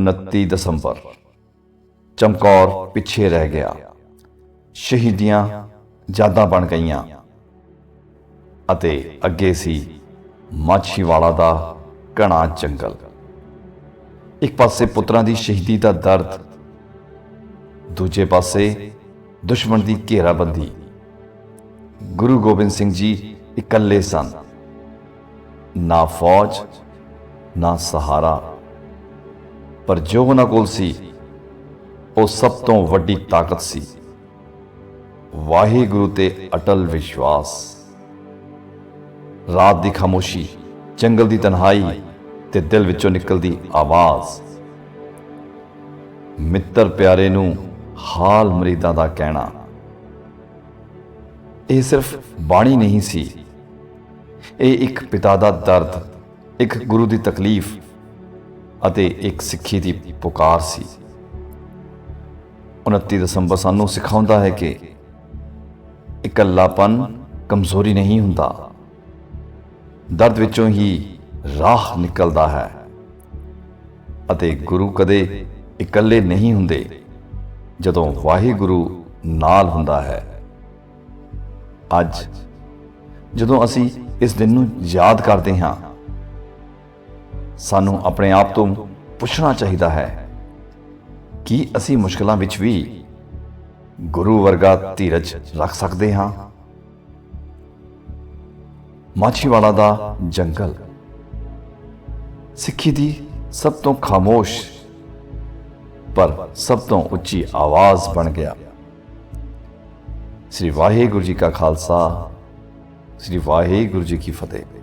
29 ਦਸੰਬਰ। ਚਮਕੌਰ ਪਿੱਛੇ ਰਹਿ ਗਿਆ। ਸ਼ਹੀਦੀਆਂ ਯਾਦਾਂ ਬਣ ਗਈਆਂ ਅਤੇ ਅੱਗੇ ਸੀ ਮਾਛੀਵਾੜਾ ਦਾ ਘਣਾ ਜੰਗਲ। ਇੱਕ ਪਾਸੇ ਪੁੱਤਰਾਂ ਦੀ ਸ਼ਹੀਦੀ ਦਾ ਦਰਦ, ਦੂਜੇ ਪਾਸੇ ਦੁਸ਼ਮਣ ਦੀ ਘੇਰਾਬੰਦੀ। ਗੁਰੂ ਗੋਬਿੰਦ ਸਿੰਘ ਜੀ ਇਕੱਲੇ ਸਨ। ਨਾ ਫੌਜ, ਨਾ ਸਹਾਰਾ। ਪਰ ਜੋ ਉਹਨਾਂ ਕੋਲ ਸੀ, ਉਹ ਸਭ ਤੋਂ ਵੱਡੀ ਤਾਕਤ ਸੀ। ਵਾਹਿਗੁਰੂ ਤੇ ਅਟਲ ਵਿਸ਼ਵਾਸ। ਰਾਤ ਦੀ ਖਾਮੋਸ਼ੀ, ਜੰਗਲ ਦੀ ਤਨਹਾਈ ਤੇ ਦਿਲ ਵਿੱਚੋਂ ਨਿਕਲਦੀ ਆਵਾਜ਼। ਮਿੱਤਰ ਪਿਆਰੇ ਨੂੰ ਹਾਲ ਮਰੀਦਾਂ ਦਾ ਕਹਿਣਾ। ਇਹ ਸਿਰਫ ਬਾਣੀ ਨਹੀਂ ਸੀ। ਇਹ ਇੱਕ ਪਿਤਾ ਦਾ ਦਰਦ, ਇੱਕ ਗੁਰੂ ਦੀ ਤਕਲੀਫ ਅਤੇ ਇੱਕ ਸਿੱਖੀ ਦੀ ਪੁਕਾਰ ਸੀ। 29 ਦਸੰਬਰ ਸਾਨੂੰ ਸਿਖਾਉਂਦਾ ਹੈ ਕਿ ਇਕੱਲਾਪਨ ਕਮਜ਼ੋਰੀ ਨਹੀਂ ਹੁੰਦਾ। ਦਰਦ ਵਿੱਚੋਂ ਹੀ ਰਾਹ ਨਿਕਲਦਾ ਹੈ ਅਤੇ ਗੁਰੂ ਕਦੇ ਇਕੱਲੇ ਨਹੀਂ ਹੁੰਦੇ, ਜਦੋਂ ਵਾਹਿਗੁਰੂ ਨਾਲ ਹੁੰਦਾ ਹੈ। ਅੱਜ ਜਦੋਂ ਅਸੀਂ ਇਸ ਦਿਨ ਨੂੰ ਯਾਦ ਕਰਦੇ ਹਾਂ ਸਾਨੂੰ ਆਪਣੇ ਆਪ ਤੋਂ ਪੁੱਛਣਾ ਚਾਹੀਦਾ ਹੈ ਕਿ ਅਸੀਂ ਮੁਸ਼ਕਲਾਂ ਵਿੱਚ ਵੀ ਗੁਰੂ ਵਰਗਾ ਧੀਰਜ ਰੱਖ ਸਕਦੇ ਹਾਂ। ਮਾਛੀਵਾੜਾ ਦਾ ਜੰਗਲ। ਸਿੱਖੀ ਦੀ ਸਭ ਤੋਂ ਖਾਮੋਸ਼ ਪਰ ਸਭ ਤੋਂ ਉੱਚੀ ਆਵਾਜ਼ ਬਣ ਗਿਆ। ਸ੍ਰੀ ਵਾਹਿਗੁਰੂ ਜੀ ਕਾ ਖਾਲਸਾ, ਸ੍ਰੀ ਵਾਹਿਗੁਰੂ ਜੀ ਕੀ ਫਤਿਹ।